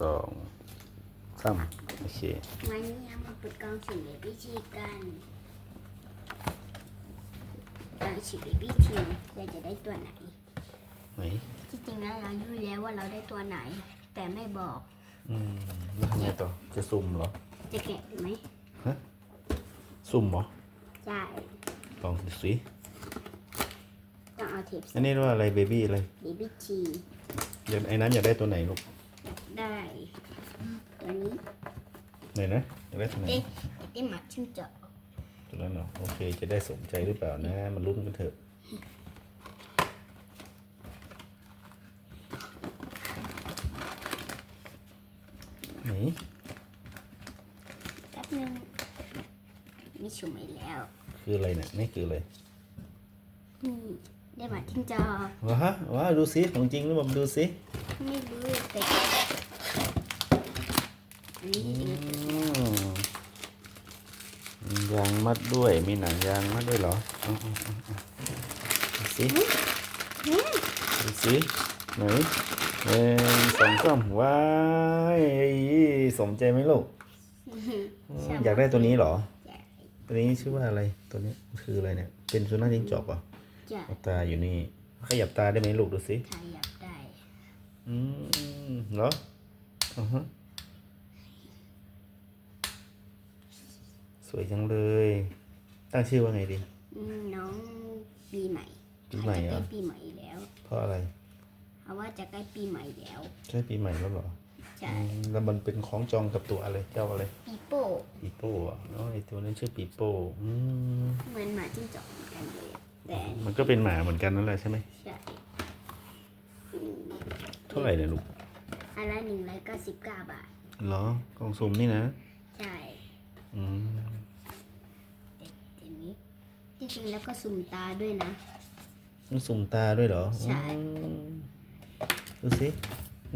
สองสามโอเควันนี้เรามาเปิดกล่องสุ่มเบบี้ทีกันกล่องสุ่มเบบี้ทีเราจะได้ตัวไหนไหนที่จริงแล้วเรารู้แล้วว่าเราได้ตัวไหน แต่ไม่บอก อืมแล้วทำไงต่อจะสุ่มเหรอจะแกะไหมสุ่มเหรอใช่ลองดูสิต้องเอาเทปอันนี้เรียกว่าอะไรเบบี้อะไรเบบี้ทีเดี๋ยวไอ้นั้นอยากได้ตัวไหนลูก ได้ตัวนี้ไหนนะอยากได้ตัวไหนเอ๊ะเอ๊ะหมัดชื่อเจาะตัวนั้นเหรอโอเค จะได้สมใจหรือเปล่านะมันลุ้นกันเถอะไหนแป๊บนึงมีสุ่มไปแล้ว คืออะไรเนี่ยนี่คืออะไรนี่ได้หมัดทิ้งจอว้าว้าดูสิของจริงหรือเปล่าดูสิไม่รู้แต่อั นี้ยางมัดด้วยมีหนังยางมัดด้วยเหรอเออดูสิสิไหนหนึ่งสองสามว้ายสมใจไหมลูกอยากได้ตัวนี้เหรอ ตัวนี้ชื่อว่าอะไรตัวนี้คืออะไรเนี่ย เป็นสุนัขจิ้งจอกเหรอตาอยู่นี่ขยับตาได้ไหมลูกดูสิขยับได้อืมเหรออือฮะ สวยจังเลย ตั้งชื่อว่าไงดี อืมน้องปีใหม่ปีใหม่เหรอ จะใกล้ปีใหม่แล้ว เพราะอะไรเพราะว่าจะใกล้ปีใหม่แล้ว ใช่ปีใหม่แล้วเหรอใช่ อืมแล้วมันเป็นของจองกับตัวอะไรเจ้าอะไรปีโป้ปีโป้อะเนาะไอตัวนั้นชื่อปีโป้อืมเหมือนหมาจิ้งจอกเหมือนกันเลยอะแต่มันก็เป็นหมาเหมือนกันนั่นแหละใช่ไหมใช่เท่าไหร่เนี่ยลูกอันละหนึ่งร้อยเก้าสิบเก้าบาทเหรอกล่องสุ่มนี่นะ ใช่ อืม ทีนี้จริงๆ แล้วก็สุ่มตาด้วยนะ มันสุ่มตาด้วยเหรอใช่ อืมดูสิ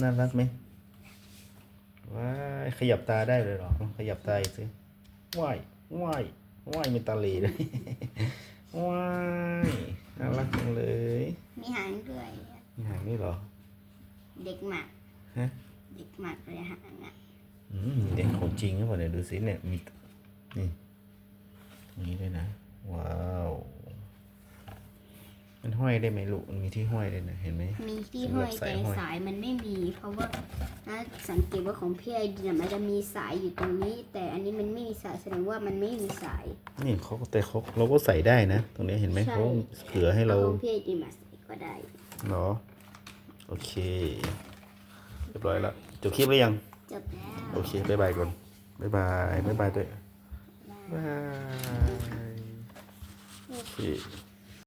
น่ารักไหมว้ายขยับตาได้เลยเหรอขยับตาอีกสิว้ายว้ายว้ายมีตาเหลเลย ว้ายน่ารักจังเลยมีหางด้วยอะมีหางนี่เหรอ เด็กหมักฮะ เด็กหมักเลยหางอะอืมเด็กของจริงหรือเปล่าเนี่ยดูสิเนี่ยมีนี่อย่างนี้ด้วยนะ ว้าว มันห้อยได้ไหมลูก มันมีที่ห้อยเลยนะเห็นไหม มีที่ห้อยสำหรับสายแต่ห้อยสายมันไม่มี เพราะว่านะสังเกตว่าของพี่ไอเดียมันจะมีสายอยู่ตรงนี้ แต่อันนี้มันไม่มีสายแสดงว่ามันไม่มีสาย นี่เขาแต่เขาเราก็ใส่ได้นะ ตรงนี้เห็นไหมใช่เขาเผื่อให้เราอของพี่ไอเดียมาใส่ก็ได้เนาะโอเค เรียบร้อยแล้วจบคลิปหรือยัง จบแล้ว โอเคบายบายก่อนบายบายบายบายด้วยบายโอ เค